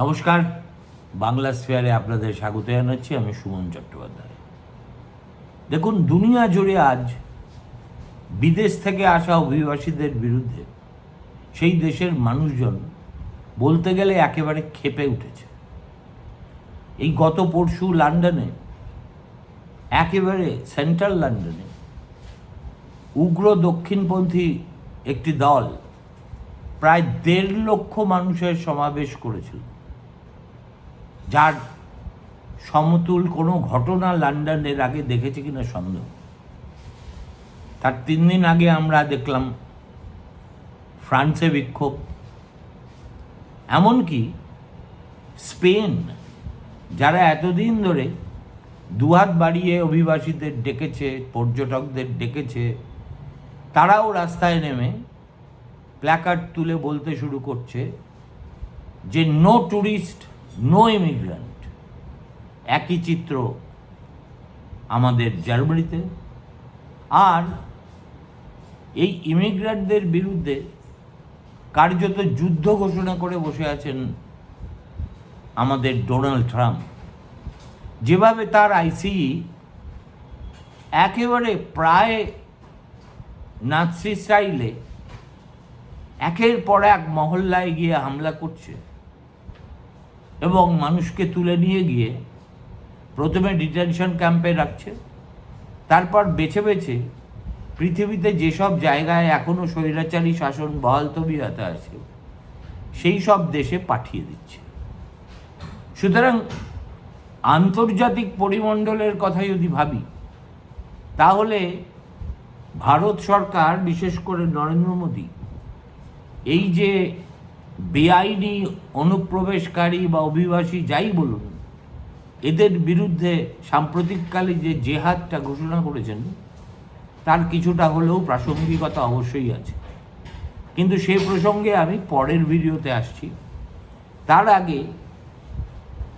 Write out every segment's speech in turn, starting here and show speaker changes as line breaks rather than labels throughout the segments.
নমস্কার। বাংলা স্ফেয়ারে আপনাদের স্বাগত জানাচ্ছি আমি সুমন চট্টোপাধ্যায়। দেখুন, দুনিয়া জুড়ে আজ বিদেশ থেকে আসা অভিবাসীদের বিরুদ্ধে সেই দেশের মানুষজন বলতে গেলে একেবারে ক্ষেপে উঠেছে। এই গত পরশু লন্ডনে, একেবারে সেন্ট্রাল লন্ডনে, উগ্র দক্ষিণপন্থী একটি দল প্রায় দেড় লক্ষ মানুষের সমাবেশ করেছিল। যার সমতুল কোনো ঘটনা লন্ডনের আগে দেখেছে কিনা সন্দেহ। তার তিন দিন আগে আমরা দেখলাম ফ্রান্সে বিক্ষোভ। এমনকি স্পেন, যারা এতদিন ধরে দুহাত বাড়িয়ে অভিবাসীদের ডেকেছে, পর্যটকদের ডেকেছে, তারাও রাস্তায় নেমে প্ল্যাকার্ড তুলে বলতে শুরু করছে যে নো ট্যুরিস্ট নো ইমিগ্রান্ট একই চিত্র আমাদের জার্মানিতে। আর এই ইমিগ্রান্টদের বিরুদ্ধে কার্যত যুদ্ধ ঘোষণা করে বসে আছেন আমাদের ডোনাল্ড ট্রাম্প। যেভাবে তার আইসিই একেবারে প্রায় নাৎসি স্টাইলে একের পর এক মহল্লায় গিয়ে হামলা করছে। এবং মানুষকে তুলে নিয়ে গিয়ে প্রথমে ডিটেনশন ক্যাম্পে রাখছে। তারপর বেছে বেছে পৃথিবীতে যেসব জায়গায় এখনও স্বৈরাচারী শাসন বহাল তবিয়তে আছে, সেই সব দেশে পাঠিয়ে দিচ্ছে। সুতরাং আন্তর্জাতিক পরিমণ্ডলের কথা যদি ভাবি, তাহলে ভারত সরকার, বিশেষ করে নরেন্দ্র মোদী, এই যে বেআইনি অনুপ্রবেশকারী বা অভিবাসী যাই বলুন, এদের বিরুদ্ধে সাম্প্রতিককালে যে জেহাদটা ঘোষণা করেছেন, তার কিছুটা হলেও প্রাসঙ্গিকতা অবশ্যই আছে। কিন্তু সে প্রসঙ্গে আমি পরের ভিডিওতে আসছি। তার আগে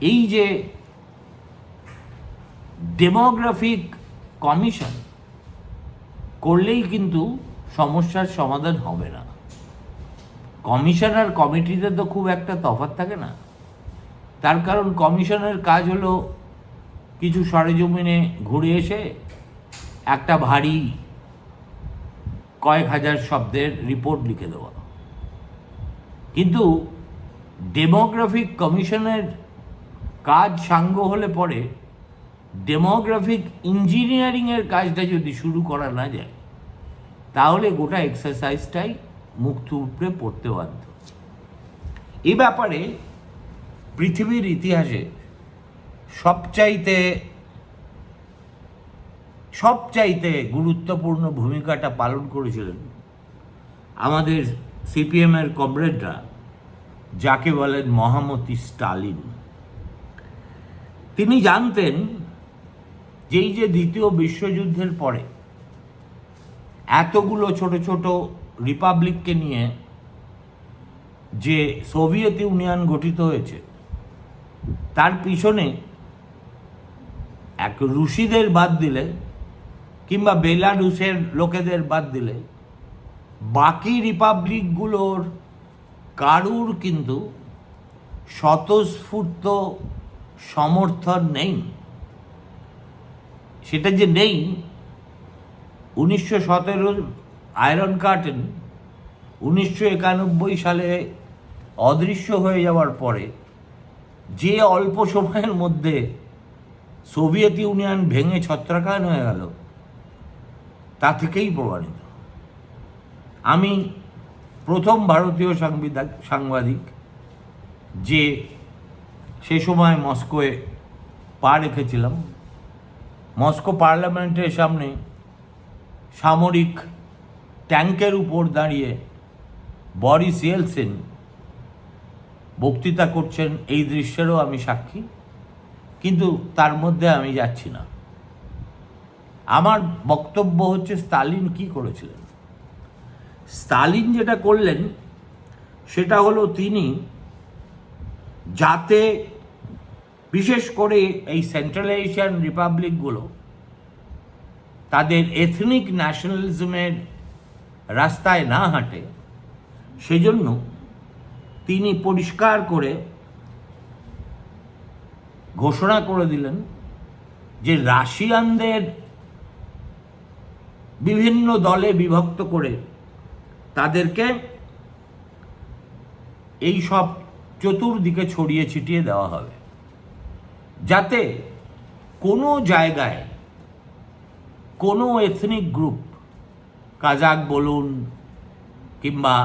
এই যে ডেমোগ্রাফিক কমিশন করলেই কিন্তু সমস্যার সমাধান হবে না। কমিশনার কমিটিতে তো খুব একটা তফাৎ থাকে না। তার কারণ কমিশনের কাজ হলো কিছু সরেজমিনে ঘুরে এসে একটা ভারী কয়েক হাজার শব্দের রিপোর্ট লিখে দেওয়া। কিন্তু ডেমোগ্রাফিক কমিশনের কাজ সাঙ্গ হলে পরে ডেমোগ্রাফিক ইঞ্জিনিয়ারিংয়ের কাজটা যদি শুরু করা না যায়, তাহলে গোটা এক্সারসাইজটাই মুখ থুবড়ে পড়তে বাধ্য। এ ব্যাপারে পৃথিবীর ইতিহাসে সবচাইতে সবচাইতে গুরুত্বপূর্ণ ভূমিকাটা পালন করেছিলেন আমাদের সিপিএমের কমরেডরা, যাকে বলেন মহামতি স্টালিন। তিনি জানতেন যেই যে দ্বিতীয় বিশ্বযুদ্ধের পরে এতগুলো ছোট ছোট রিপাবলিককে নিয়ে যে সোভিয়েত ইউনিয়ন গঠিত হয়েছে, তার পিছনে এক রুশিদের বাদ দিলে কিংবা বেলারুসের লোকেদের বাদ দিলে বাকি রিপাবলিকগুলোর কারুর কিন্তু স্বতঃস্ফূর্ত সমর্থন নেই। সেটা যে নেই, উনিশশো সতেরো আয়রন কার্টেন উনিশশো একানব্বই সালে অদৃশ্য হয়ে যাওয়ার পরে যে অল্প সময়ের মধ্যে সোভিয়েত ইউনিয়ন ভেঙে ছত্রাকায়ন হয়ে গেল, তা থেকেই প্রমাণিত। আমি প্রথম ভারতীয় সাংবিধান, সাংবাদিক যে সে সময় মস্কোয় পা রেখেছিলাম। মস্কো পার্লামেন্টের সামনে সামরিক ট্যাঙ্কের উপর দাঁড়িয়ে বরিস ইয়েলসিন বক্তৃতা করছেন, এই দৃশ্যেরও আমি সাক্ষী। কিন্তু তার মধ্যে আমি যাচ্ছি না। আমার বক্তব্য হচ্ছে স্টালিন কি করেছিলেন? স্টালিন যেটা করলেন, সেটা হলো তিনি যাতে বিশেষ করে এই সেন্ট্রাল এশিয়ান রিপাবলিকগুলো তাদের এথনিক ন্যাশনালিজমের রাস্তায় না হাঁটে, সেজন্য তিনি পরিষ্কার করে ঘোষণা করে দিলেন যে রাশিয়ানদের বিভিন্ন দলে বিভক্ত করে তাদেরকে এই সব চতুর্দিকে ছড়িয়ে ছিটিয়ে দেওয়া হবে, যাতে কোনো জায়গায় কোনো এথনিক গ্রুপ কাজাক বলুন কিংবা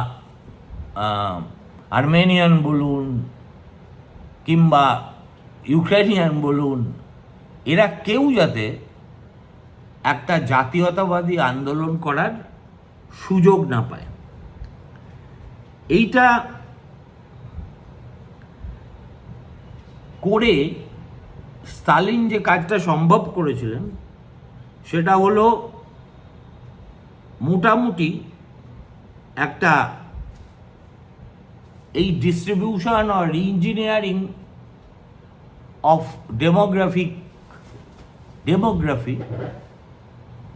আর্মেনিয়ান বলুন কিংবা ইউক্রেনিয়ান বলুন, এরা কেউ যাতে একটা জাতীয়তাবাদী আন্দোলন করার সুযোগ না পায়। এইটা করে স্টালিন যে কাজটা সম্ভব করেছিলেন, সেটা হলো মোটামুটি একটা এই ডিস্ট্রিবিউশন আর ইঞ্জিনিয়ারিং অফ ডেমোগ্রাফিক ডেমোগ্রাফি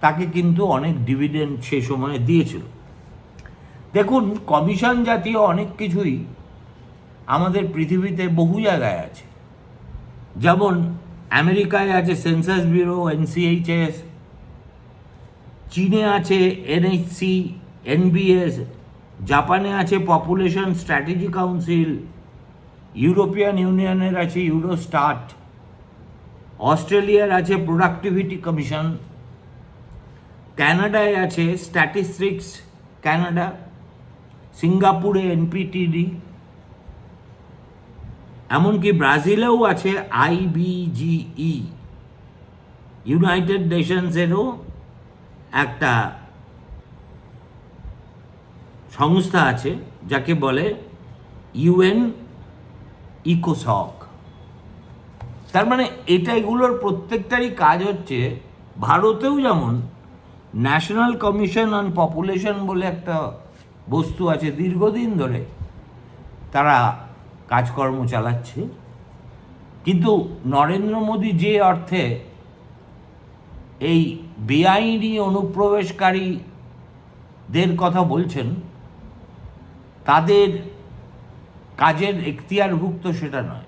তাকে কিন্তু অনেক ডিভিডেন্ড সে সময়ে দিয়েছিল। দেখুন কমিশন জাতীয় অনেক কিছুই আমাদের পৃথিবীতে বহু জায়গায় আছে। যেমন আমেরিকায় আছে সেন্সাস ব্যুরো এনসিএইচএস চীনে আছে এনএইচসি এনবিএস জাপানে আছে পপুলেশন স্ট্র্যাটেজি কাউন্সিল ইউরোপিয়ান ইউনিয়নের আছে ইউরোস্টাট অস্ট্রেলিয়ার আছে প্রোডাক্টিভিটি কমিশন কানাডায় আছে স্ট্যাটিস্টিক্স কানাডা সিঙ্গাপুরে এনপিটিডি এমনকি ব্রাজিলেও আছে আইবিজিই ইউনাইটেড নেশনসেরও একটা সংস্থা আছে যাকে বলে ইউএন ইকোসক। তার মানে এটা এগুলোর প্রত্যেকটারই কাজ হচ্ছে ভারতেও যেমন ন্যাশনাল কমিশন অন পপুলেশন বলে একটা বস্তু আছে দীর্ঘদিন ধরে তারা কাজকর্ম চালাচ্ছে। কিন্তু নরেন্দ্র মোদী যে অর্থে এই বেআইনি অনুপ্রবেশকারীদের কথা বলছেন, তাদের কাজের এখতিয়ারভুক্ত সেটা নয়।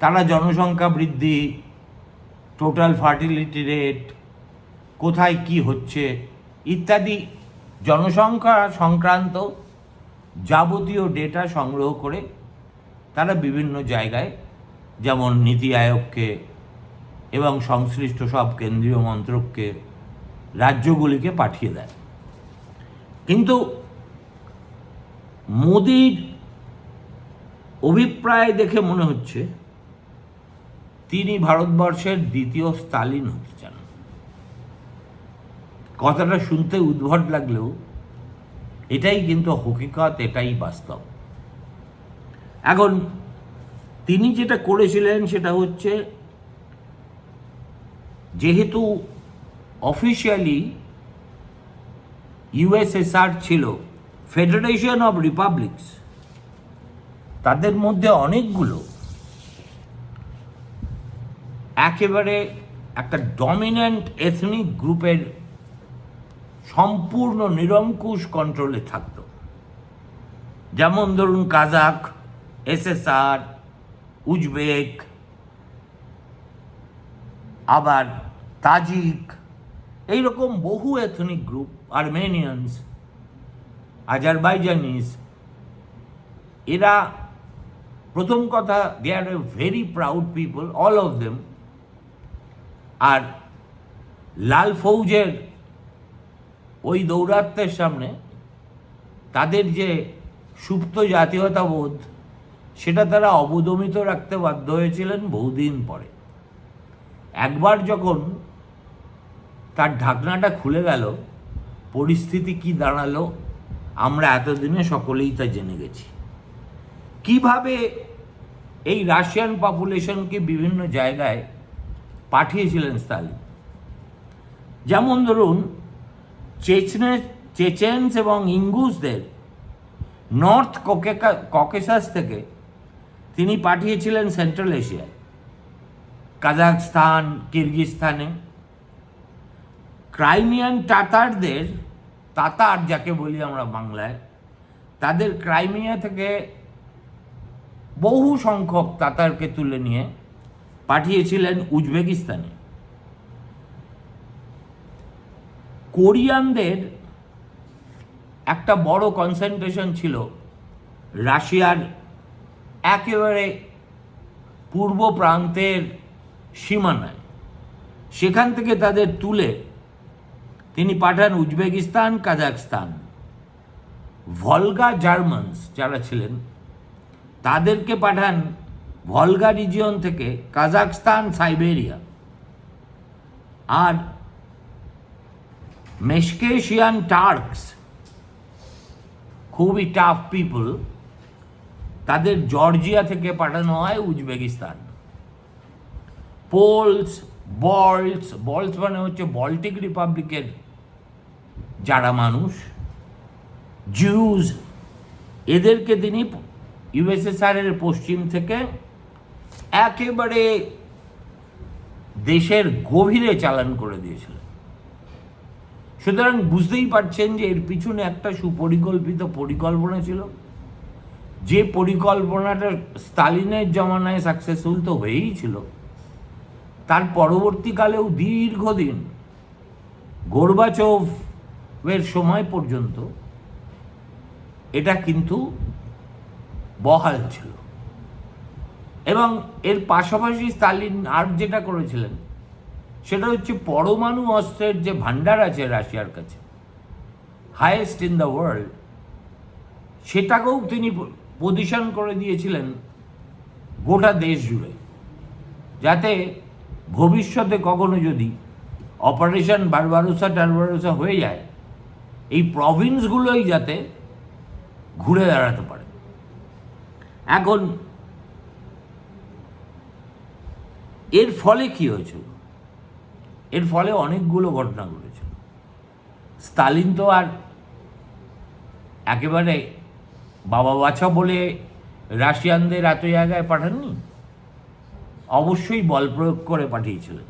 তারা জনসংখ্যা বৃদ্ধি, টোটাল ফার্টিলিটি রেট, কোথায় কি হচ্ছে ইত্যাদি জনসংখ্যা সংক্রান্ত যাবতীয় ডেটা সংগ্রহ করে তারা বিভিন্ন জায়গায়, যেমন নীতি আয়োগকে এবং সংশ্লিষ্ট সব কেন্দ্রীয় মন্ত্রককে, রাজ্যগুলিকে পাঠিয়ে দেয়। কিন্তু মোদির অভিপ্রায় দেখে মনে হচ্ছে তিনি ভারতবর্ষের দ্বিতীয় স্তালিন হতে চান। কথাটা শুনতে উদ্ভট লাগলেও এটাই কিন্তু হকিকত, এটাই বাস্তব। এখন তিনি যেটা করেছিলেন সেটা হচ্ছে যেহেতু অফিসিয়ালি ইউএসএসআর ছিল ফেডারেশন অফ রিপাবলিকস তাদের মধ্যে অনেকগুলো একেবারে একটা ডমিন্যান্ট এথনিক গ্রুপের সম্পূর্ণ নিরঙ্কুশ কন্ট্রোলে থাকতো। যেমন ধরুন কাজাক এসএসআর উজবেক আবার তাজিক, এইরকম বহু এথনিক গ্রুপ আর্মেনিয়ানস আজারবাইজানিস এরা প্রথম কথা they are a very proud people all of them আর লাল ফৌজের ওই দৌরাত্মের সামনে তাদের যে সুপ্ত জাতীয়তাবোধ, সেটা তারা অবদমিত রাখতে বাধ্য হয়েছিলেন বহুদিন পরে। একবার যখন তার ঢাকনাটা খুলে গেল, পরিস্থিতি কি দাঁড়াল, আমরা এতদিনে সকলেই তা জেনে গেছি। কীভাবে এই রাশিয়ান পপুলেশনকে বিভিন্ন জায়গায় পাঠিয়েছিলেন স্টালিন? যেমন ধরুন, চেচনে, চেচেন্স এবং ইঙ্গুসদের নর্থ ককেকা, ককেসাস থেকে তিনি পাঠিয়েছিলেন সেন্ট্রাল এশিয়ায়। কাজাখস্তান কিরগিস্তানে ক্রাইমিয়ান টাতারদের তাতার যাকে বলি আমরা বাংলায়, তাদের ক্রাইমিয়া থেকে বহু সংখ্যক তাতারকে তুলে নিয়ে পাঠিয়েছিলেন উজবেকিস্তানে। কোরিয়ানদের একটা বড় কনসেন্ট্রেশন ছিল রাশিয়ার একেবারে পূর্ব প্রান্তের সীমানায় সেখান থেকে তাদের তুলে তিনি পাঠান উজবেকিস্তান কাজাকস্তান ভলগা জার্মানস যারা ছিলেন, তাদেরকে পাঠান ভলগা রিজিয়ন থেকে কাজাকস্তান সাইবেরিয়া। আর মেশকেশিয়ান টার্কস, খুবই টাফ পিপল তাদের জর্জিয়া থেকে পাঠানো হয় উজবেকিস্তান। পোলস বল্টস বল্টস মানে হচ্ছে বল্টিক রিপাবলিকের যারা মানুষ জিউজ এদেরকে তিনি ইউএসএসআর এর পশ্চিম থেকে একেবারে দেশের গভীরে চালান করে দিয়েছিলেন। সুতরাং বুঝতেই পারছেন যে এর পিছনে একটা সুপরিকল্পিত পরিকল্পনা ছিল, যে পরিকল্পনাটা স্টালিনের জমানায় সাকসেসফুল তো হয়েই ছিল। তার পরবর্তীকালেও দীর্ঘদিন গোরবাচোভের সময় পর্যন্ত এটা কিন্তু বহাল ছিল। এবং এর পাশাপাশি স্টালিন আর যেটা করেছিলেন, সেটা হচ্ছে পরমাণু অস্ত্রের যে ভাণ্ডার আছে রাশিয়ার কাছে হায়েস্ট ইন দ্য ওয়ার্ল্ড সেটাকেও তিনি পজিশন করে দিয়েছিলেন গোটা দেশ জুড়ে, যাতে ভবিষ্যতে কখনো যদি অপারেশন বারবারোসা টারবারোসা হয়ে যায়, এই প্রভিন্সগুলোই যাতে ঘুরে দাঁড়াতে পারে। এখন, এর ফলে কি হয়েছিল? এর ফলে অনেকগুলো ঘটনা ঘটেছিল স্তালিন তো আর একেবারে বাবা বাছা বলে রাশিয়ানদের এত জায়গায় পাঠাননি। অবশ্যই বল প্রয়োগ করে পাঠিয়েছিলেন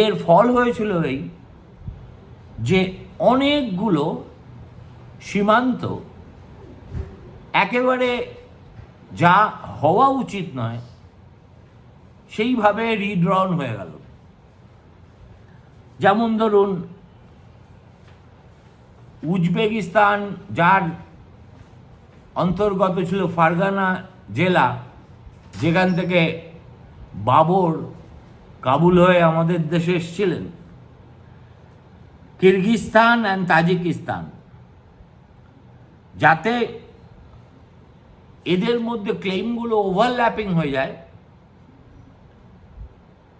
এর ফল হয়েছিল এই যে অনেকগুলো সীমান্ত একেবারে যা হওয়া উচিত নয়, সেইভাবে রিড্রন হয়ে গেল। যেমন ধরুন, উজবেকিস্তান, যার অন্তর্গত ছিল ফারগানা জেলা যেখান থেকে বাবর কাবুল হয়ে আমাদের দেশে এসেছিলেন। Kyrgyzstan and Tajikistan. যাতে এদের মধ্যে ক্লেমগুলো ওভারল্যাপিং হয়ে যায়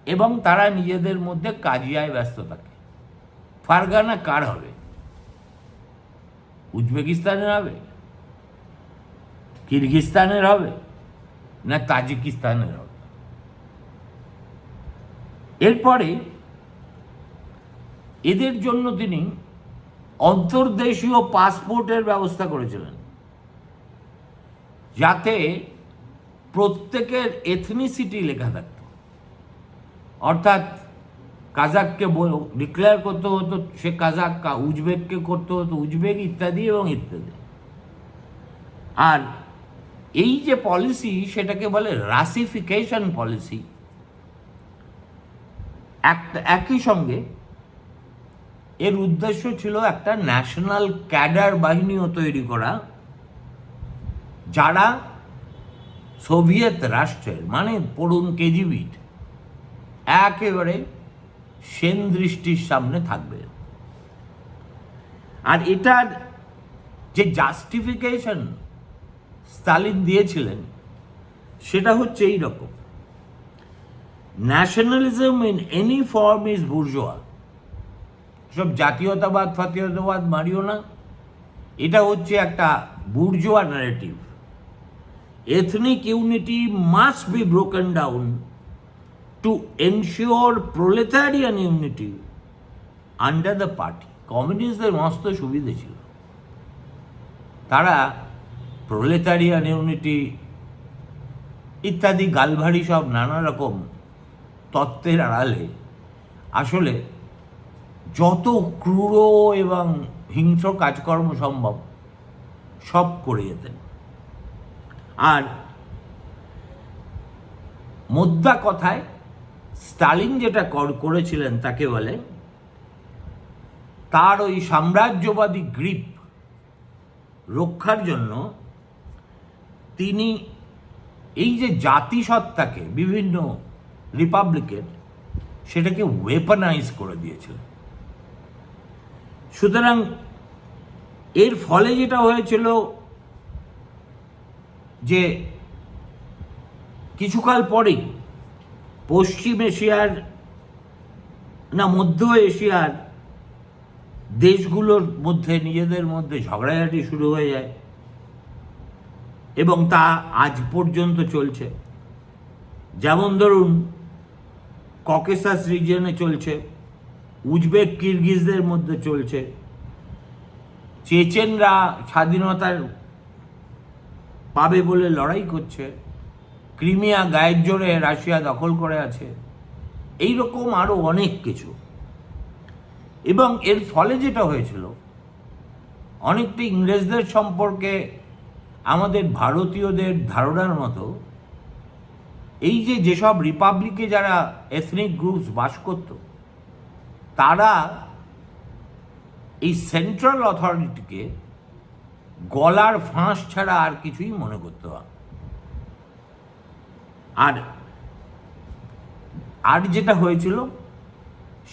এবং তারা নিজেদের মধ্যে কাজিয়ায় ব্যস্ত থাকে। ফারগানা কার হবে? উজবেকিস্তানের হবে? কিরগিস্তানের হবে? না তাজিকিস্তানের হবে। এরপরে এদের জন্য তিনি অন্তর্দেশীয় পাসপোর্টের ব্যবস্থা করেছিলেন, যাতে প্রত্যেকের এথনিসিটি লেখা থাকত। অর্থাৎ কাজাককে ডিক্লেয়ার করতে হতো, সে কাজাক, কা, উজবেককে করতে হতো, উজবেক ইত্যাদি এবং ইত্যাদি। আর এই যে পলিসি সেটাকে বলে রাসিফিকেশন পলিসি একই সঙ্গে এর উদ্দেশ্য ছিল একটা ন্যাশনাল ক্যাডার বাহিনীও তৈরি করা, যারা সোভিয়েত রাষ্ট্রের মানে পড়ুন কেজিবিট একেবারে সেন দৃষ্টির সামনে থাকবে। আর এটার যে জাস্টিফিকেশন স্টালিন দিয়েছিলেন, সেটা হচ্ছে এই রকম। Nationalism in any form is bourgeois. সব জাতীয়তাবাদ, ফাতীয়তাবাদ মারিও না। এটা হচ্ছে একটা bourgeois narrative ethnic unity must be broken down to ensure proletarian unity under the party কমিউনিস্টদের মস্ত সুবিধে ছিল। তারা প্রলেতারিয়ান ইউনিটি ইত্যাদি গালভারি সব নানা রকম তত্ত্বের আড়ালে। আসলে যত ক্রূর এবং হিংস্র কাজকর্ম সম্ভব, সব করে যেতেন। আর মোদ্দা কথায় স্টালিন যেটা কর- করেছিলেন তাকে বলে, তার ওই সাম্রাজ্যবাদী গ্রিপ রক্ষার জন্য তিনি এই যে জাতিসত্তাকে বিভিন্ন রিপাবলিকের সেটাকে ওয়েপনাইজ করে দিয়েছিলেন সুতরাং এর ফলে যেটা হয়েছিল যে কিছুকাল পরেই পশ্চিম এশিয়ার না মধ্য এশিয়ার দেশগুলোর মধ্যে, নিজেদের মধ্যে ঝগড়াঝাটি শুরু হয়ে যায়। এবং তা আজ পর্যন্ত চলছে। যেমন ধরুন ককেসাস রিজিয়নে চলছে, উজবেক কিরগিজদের মধ্যে চলছে, চেচেনরা স্বাধীনতার পাবে বলে লড়াই করছে, ক্রিমিয়া গায়ের জোরে রাশিয়া দখল করে আছে, এই রকম আরও অনেক কিছু। এবং এর ফলে যেটা হয়েছিল, অনেকটা ইংরেজদের সম্পর্কে আমাদের ভারতীয়দের ধারণার মতো, এই যে যেসব রিপাবলিকে যারা এথনিক গ্রুপস বাস করত, তারা এই সেন্ট্রাল অথরিটিকে গলার ফাঁস ছাড়া আর কিছুই মনে করতে হয় আর আর যেটা হয়েছিল,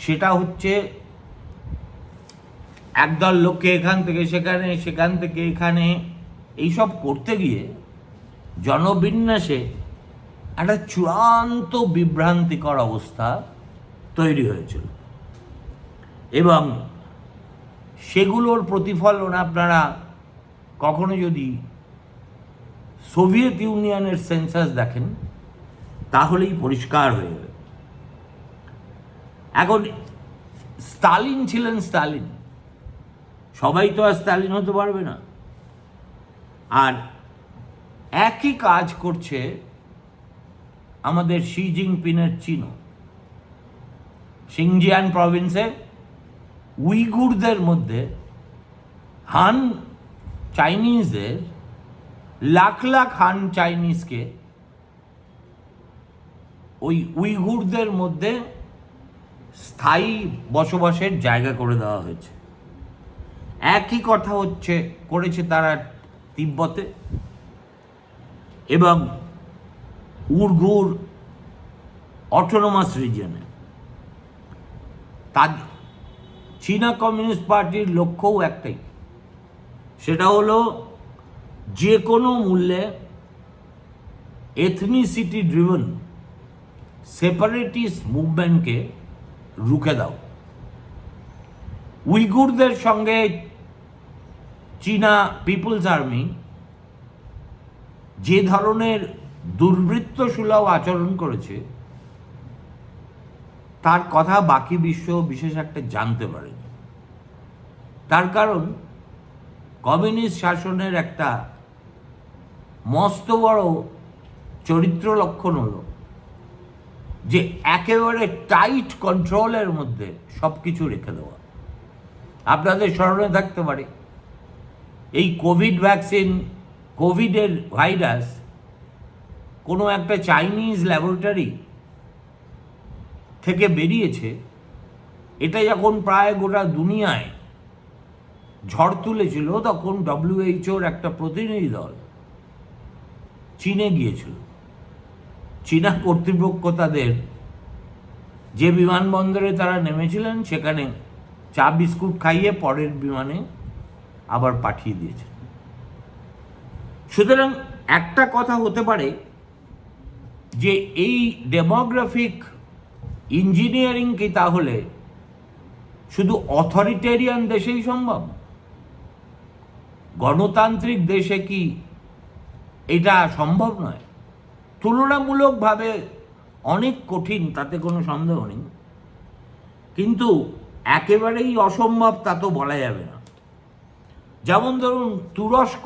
সেটা হচ্ছে একদল লোককে এখান থেকে সেখানে, সেখান থেকে এখানে এইসব করতে গিয়ে জনবিন্যাসে একটা চূড়ান্ত বিভ্রান্তিকর অবস্থা তৈরি হয়েছিল। এবং সেগুলোর প্রতিফলন আপনারা কখনো যদি সোভিয়েত ইউনিয়নের সেন্সাস দেখেন, তাহলেই পরিষ্কার হয়ে যাবে। এখন স্টালিন ছিলেন স্টালিন। সবাই তো আর স্টালিন হতে পারবে না। আর একই কাজ করছে আমাদের শি জিনপিংয়ের চীনও। সিংজিয়ান প্রভিন্সে উইগুরদের মধ্যে হান চাইনিজদের, লাখ লাখ হান চাইনিজকে ওই উইগুরদের মধ্যে স্থায়ী বসবাসের জায়গা করে দেওয়া হয়েছে। একই কথা হচ্ছে, করেছে তারা তিব্বতে এবং উর্গুর অটোনোমাস রিজিয়নে তার চীনা কমিউনিস্ট পার্টির লক্ষ্যও একটাই, সেটা হলো যে কোনো মূল্যে এথনিসিটি ড্রিভন সেপারেটিস্ট মুভমেন্টকে রুখে দাও। উইগুরদের সঙ্গে চীনা পিপলস আর্মি যে ধরনের দুর্বৃত্ত সুলভ আচরণ করেছে, তার কথা বাকি বিশ্ব বিশেষ একটা জানতে পারেনি তার কারণ, কমিউনিস্ট শাসনের একটা মস্ত বড় চরিত্র লক্ষণ হলো যে একেবারে টাইট কন্ট্রোলের মধ্যে সব কিছু রেখে দেওয়া। আপনাদের স্মরণে থাকতে পারে এই কোভিড ভ্যাকসিন কোভিডের ভাইরাস কোনো একটা চাইনিজ ল্যাবরেটরি থেকে বেরিয়েছে, এটা যখন প্রায় গোটা দুনিয়ায় ঝড় তুলেছিল, তখন ডব্লিউএইচওর একটা প্রতিনিধি দল চীনে গিয়েছিল। চীনা কর্তৃপক্ষ তাদের যে বিমানবন্দরে তারা নেমেছিলেন, সেখানে চা বিস্কুট খাইয়ে পরের বিমানে আবার পাঠিয়ে দিয়েছে। সুতরাং একটা কথা হতে পারে যে এই ডেমোগ্রাফিক ইঞ্জিনিয়ারিং কি তাহলে শুধু অথরিটেরিয়ান দেশেই সম্ভব? গণতান্ত্রিক দেশে কি এটা সম্ভব নয়? তুলনামূলকভাবে অনেক কঠিন, তাতে কোনো সন্দেহ নেই। কিন্তু একেবারেই অসম্ভব তা তো বলা যাবে না। যেমন ধরুন তুরস্ক,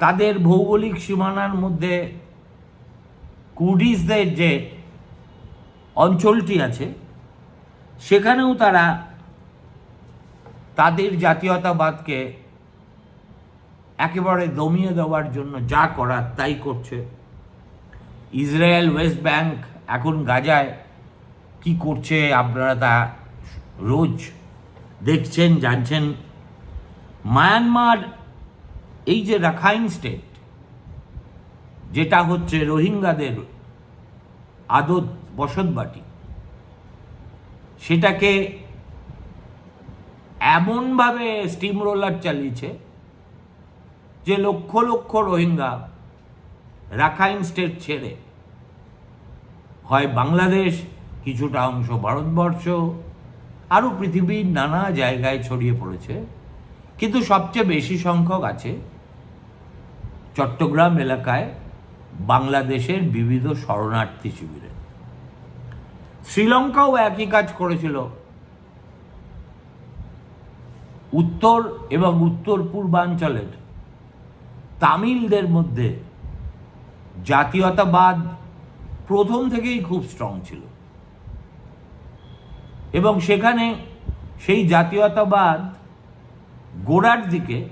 তাদের ভৌগোলিক সীমানার মধ্যে কুর্ডিসদের যে অঞ্চলটি আছে, সেখানেও তারা তাদের জাতীয়তাবাদকে একেবারে দমিয়ে দেওয়ার জন্য যা করার তাই করছে। ইসরায়েল ওয়েস্ট ব্যাংক এখন গাজায় কি করছে আপনারা তা রোজ দেখছেন, জানছেন। মায়ানমার, এই যে রাখাইন স্টেট যেটা হচ্ছে রোহিঙ্গাদের আদত বসতবাটি, সেটাকে এমনভাবে স্টিম রোলার চালিয়েছে যে লক্ষ লক্ষ রোহিঙ্গা রাখাইন স্টেট ছেড়ে হয় বাংলাদেশ, কিছুটা অংশ ভারতবর্ষ, আরও পৃথিবীর নানা জায়গায় ছড়িয়ে পড়েছে। কিন্তু সবচেয়ে বেশি সংখ্যক আছে চট্টগ্রাম এলাকায় বাংলাদেশের বিবিধ শরণার্থী শিবিরে। শ্রীলঙ্কাও একই কাজ করেছিল। উত্তর এবং উত্তর পূর্বাঞ্চলের তামিলদের মধ্যে জাতীয়তাবাদ প্রথম থেকেই খুব স্ট্রং ছিল। এবং সেখানে সেই জাতীয়তাবাদ গোড়ার দিকে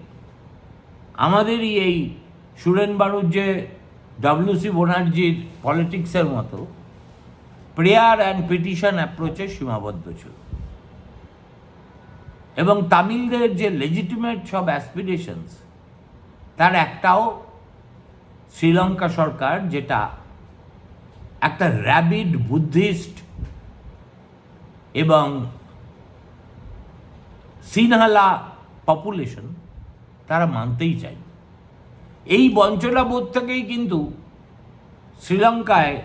আমাদেরই এই সুরেন বাড়ুর যে ডব্লিউসি বোনার্জির পলিটিক্সের মতো প্রেয়ার অ্যান্ড পিটিশন অ্যাপ্রোচে সীমাবদ্ধ ছিল। এবং তামিলদের যে লেজিটিমেট সব অ্যাসপিরেশনস তার একটাও শ্রীলঙ্কা সরকার, যেটা একটা র্যাবিড বুদ্ধিস্ট এবং সিনহালা পপুলেশন তারা মানতেই চায়। এই বঞ্চনাবোধ থেকেই কিন্তু শ্রীলঙ্কায়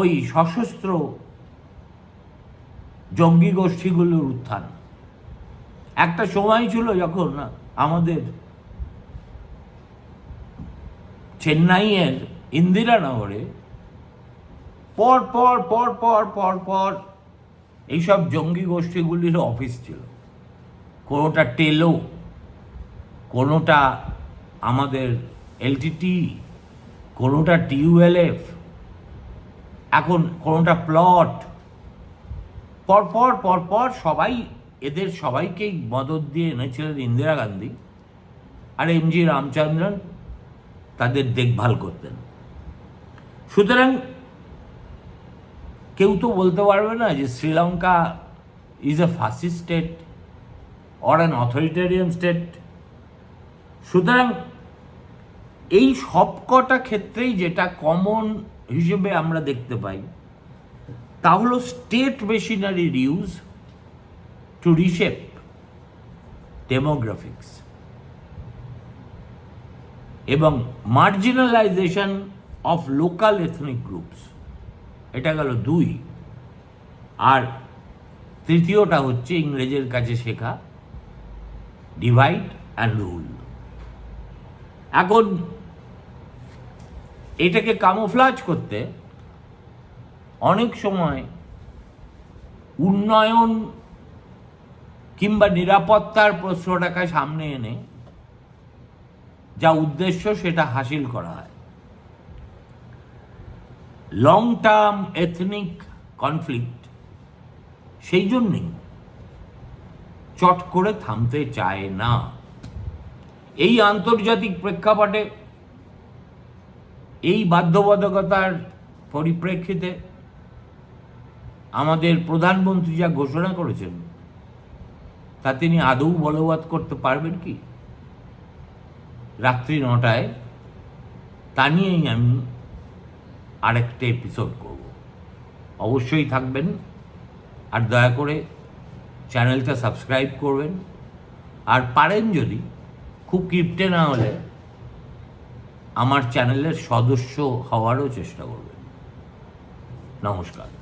ওই সশস্ত্র জঙ্গি গোষ্ঠীগুলোর উত্থান। একটা সময় ছিল যখন আমাদের চেন্নাইয়ের ইন্দিরানগরে পর পর পর পর পর পর এইসব জঙ্গি গোষ্ঠীগুলির অফিস ছিল। কোনোটা টেলো, কোনোটা আমাদের এলটিটি, কোনোটা টিউএলএফ এখন কোনোটা প্লট। পরপর পরপর সবাই, এদের সবাইকেই মদত দিয়ে এনেছিলেন ইন্দিরা গান্ধী আর এম জি রামচন্দ্রন, তাদের দেখভাল করতেন। সুতরাং কেউ তো বলতে পারবে না যে Sri Lanka is a fascist state or an authoritarian state সুতরাং এই সবকটা ক্ষেত্রেই যেটা কমন হিসেবে আমরা দেখতে পাই, তা হলো স্টেট মেশিনারির ইউজ টু রিশেপ ডেমোগ্রাফিক্স এবং marginalisation of local ethnic groups এটা গেল দুই। আর তৃতীয়টা হচ্ছে ইংরেজের কাছে শেখা। ডিভাইড অ্যান্ড রুল এখন এটাকে কামোফ্লাজ করতে অনেক সময় উন্নয়ন কিংবা নিরাপত্তার প্রশ্নটাকে সামনে এনে যা উদ্দেশ্য সেটা হাসিল করা হয়। লং টার্ম এথনিক কনফ্লিক্ট সেই জন্যেই চট করে থামতে চায় না। এই আন্তর্জাতিক প্রেক্ষাপটে এই বাধ্যবাধকতার পরিপ্রেক্ষিতে আমাদের প্রধানমন্ত্রী যা ঘোষণা করেছেন, তা তিনি আদৌ বলবৎ করতে পারবেন কি? রাত্রি নটায় তা নিয়েই আমি আরেকটা এপিসোড করব। অবশ্যই থাকবেন আর দয়া করে চ্যানেলটা সাবস্ক্রাইব করবেন। আর পারেন যদি, খুব কিপটে না হলে আমার চ্যানেলের সদস্য হওয়ারও চেষ্টা করবেন। নমস্কার।